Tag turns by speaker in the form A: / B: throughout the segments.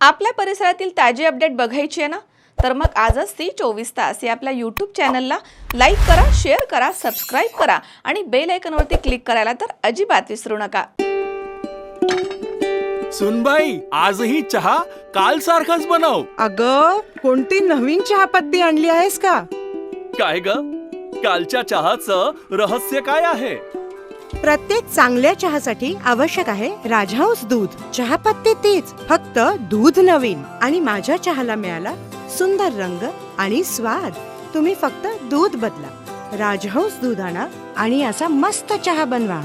A: आपल्या परिसरातील ताजी अपडेट बघायची आहे ना? तर मग आजच ती चोवीस तास या आपल्या यूट्यूब चॅनलला लाईक करा शेअर करा सबस्क्राईब करा आणि बेल आयकॉनवरती क्लिक करायला तर अजिबात विसरू नका.
B: सुनबाई आजही चहा काल सारखाच बनव.
C: अग कोणती नवीन चहापत्ती आणली आहेस का?
B: काय ग? कालच्या चहाचं रहस्य काय आहे?
C: प्रत्येक चांगल्या चहासाठी आवश्यक आहे राजहंस दूध. चहापत्ती तेच फक्त दूध नवीन आणि माझ्या चहाला मिळाला सुंदर रंग आणि स्वाद. तुम्ही फक्त दूध बदला. राजहंस दूध आणा आणि असा मस्त चहा बनवा.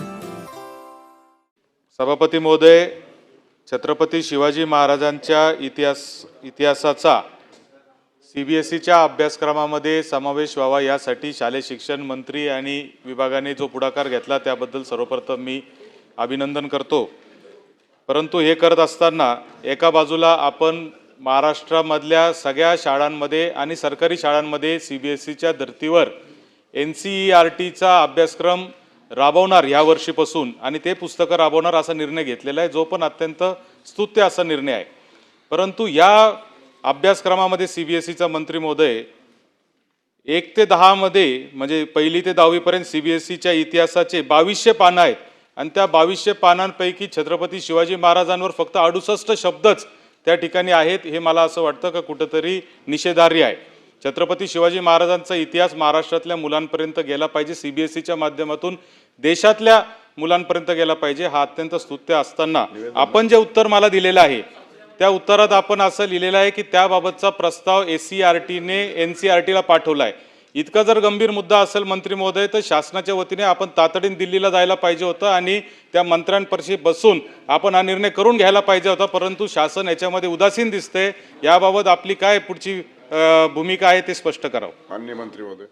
D: सभापती महोदय छत्रपती शिवाजी महाराजांच्या इतिहास इतिहासाचा सी बी एस ईच्या अभ्यासक्रमामध्ये समावेश व्हावा यासाठी शालेय शिक्षण मंत्री आणि विभागाने जो पुढाकार घेतला त्याबद्दल सर्वप्रथम मी अभिनंदन करतो. परंतु हे करत असताना एका बाजूला आपण महाराष्ट्रामधल्या सगळ्या शाळांमध्ये आणि सरकारी शाळांमध्ये सी बी एस सीच्या धर्तीवर एन सी ई आर टीचा अभ्यासक्रम राबवणार ह्या वर्षीपासून आणि ते पुस्तकं राबवणार असा निर्णय घेतलेला आहे जो पण अत्यंत स्तुत्य असा निर्णय आहे. परंतु या अभ्यासक्रमामध्ये सी बी एस सीचा मंत्री महोदय एक ते दहामध्ये म्हणजे पहिली ते दहावीपर्यंत सी बी एस सीच्या इतिहासाचे बावीसशे पानं आहेत. आणि त्या बावीसशे पानांपैकी छत्रपती शिवाजी महाराजांवर फक्त अडुसष्ट शब्दच त्या ठिकाणी आहेत. हे मला असं वाटतं का कुठंतरी निषेधार्य आहे. छत्रपती शिवाजी महाराजांचा इतिहास महाराष्ट्रातल्या मुलांपर्यंत गेला पाहिजे. सी बी एस सीच्या माध्यमातून देशातल्या मुलांपर्यंत गेला पाहिजे. हा अत्यंत स्तुत्य असताना आपण जे उत्तर मला दिलेलं आहे त्या उत्तरात आपण असं लिहिलेलं आहे की त्याबाबतचा प्रस्ताव ए सी आर टीने एन सी आर टीला पाठवला आहे इतका जर गंभीर मुद्दा असेल मंत्री महोदय तर शासनाच्या वतीने आपण तातडीने दिल्लीला जायला पाहिजे होतं आणि त्या मंत्र्यांपर्शी बसून आपण हा निर्णय करून घ्यायला पाहिजे होता परंतु शासन याच्यामध्ये उदासीन दिसते याबाबत आपली काय पुढची भूमिका आहे ते स्पष्ट करावं.
E: माननीय मंत्री महोदय.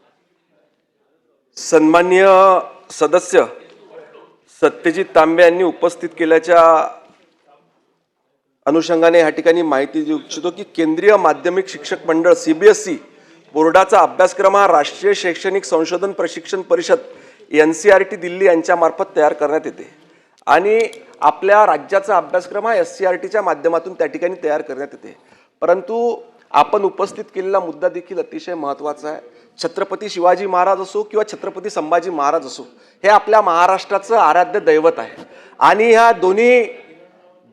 F: सन्मान्य सदस्य सत्यजित तांबे यांनी उपस्थित केल्याच्या अनुषंगाने या ठिकाणी माहिती देऊ इच्छितो की केंद्रीय माध्यमिक शिक्षक मंडळ सी बी एस सी बोर्डाचा अभ्यासक्रम हा राष्ट्रीय शैक्षणिक संशोधन प्रशिक्षण परिषद N C R T Delhi यांच्यामार्फत तयार करण्यात येते. आणि आपल्या राज्याचा अभ्यासक्रम हा एस सी आर टीच्या माध्यमातून त्या ठिकाणी तयार करण्यात येते. परंतु आपण उपस्थित केलेला मुद्दा देखील अतिशय महत्त्वाचा आहे. छत्रपती शिवाजी महाराज असो किंवा छत्रपती संभाजी महाराज असो हे आपल्या महाराष्ट्राचं आराध्य दैवत आहे. आणि ह्या दोन्ही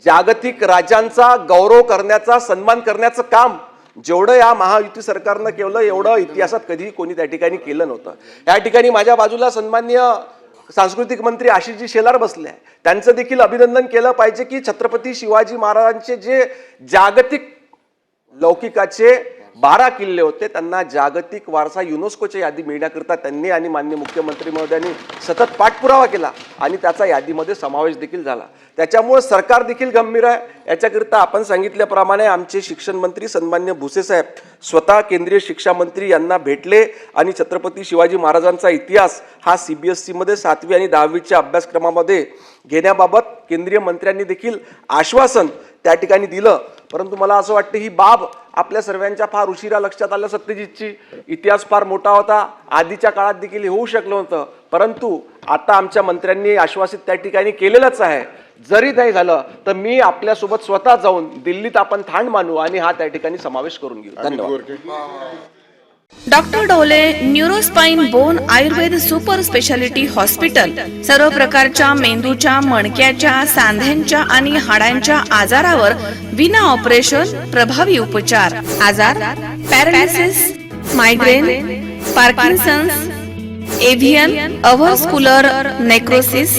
F: जागतिक राजांचा गौरव करण्याचा सन्मान करण्याचं काम जेवढं या महायुती सरकारनं केलं एवढं इतिहासात कधीही कोणी त्या ठिकाणी केलं नव्हतं. या ठिकाणी माझ्या बाजूला सन्मान्य सांस्कृतिक मंत्री आशिषजी शेलार बसले आहे त्यांचं देखील अभिनंदन केलं पाहिजे की छत्रपती शिवाजी महाराजांचे जे जागतिक लौकिकाचे बारा किल्ले होते. त्यांना जागतिक वारसा युनेस्कोच्या यादी मिळण्याकरता त्यांनी आणि मान्य मुख्यमंत्री महोदयांनी सतत पाठपुरावा केला आणि त्याचा यादीमध्ये समावेश देखील झाला. त्याच्यामुळे सरकार देखील गंभीर आहे. याच्याकरिता आपण सांगितल्याप्रमाणे आमचे शिक्षण मंत्री सन्मान्य भुसे साहेब स्वतः केंद्रीय शिक्षा मंत्री यांना भेटले आणि छत्रपती शिवाजी महाराजांचा इतिहास हा सी बी एस सीमध्ये सातवी आणि दहावीच्या अभ्यासक्रमामध्ये घेण्याबाबत केंद्रीय मंत्र्यांनी देखील आश्वासन त्या ठिकाणी दिलं. परंतु मला असं वाटतं ही बाब आपल्या सर्वांच्या फार उशिरा लक्षात आलं सत्यजितची. इतिहास फार मोठा होता. आधीच्या काळात देखील होऊ शकलं होतं परंतु आता आमच्या मंत्र्यांनी आश्वासित त्या ठिकाणी केलेलंच आहे. जरी नाही झालं तर मी आपल्यासोबत स्वतः जाऊन दिल्लीत आपण ठाण मानू आणि हा त्या ठिकाणी समावेश करून घेऊ. धन्यवाद.
A: Doctor Dole neuro spine bone Ayurveda super speciality hospital सर्व प्रकारच्या मेंदूच्या मणक्याच्या सांध्यांच्या आणि हाडांच्या आजारावर विना ऑपरेशन प्रभावी उपचार. आजार paralysis migraine Parkinson's AVN avascular necrosis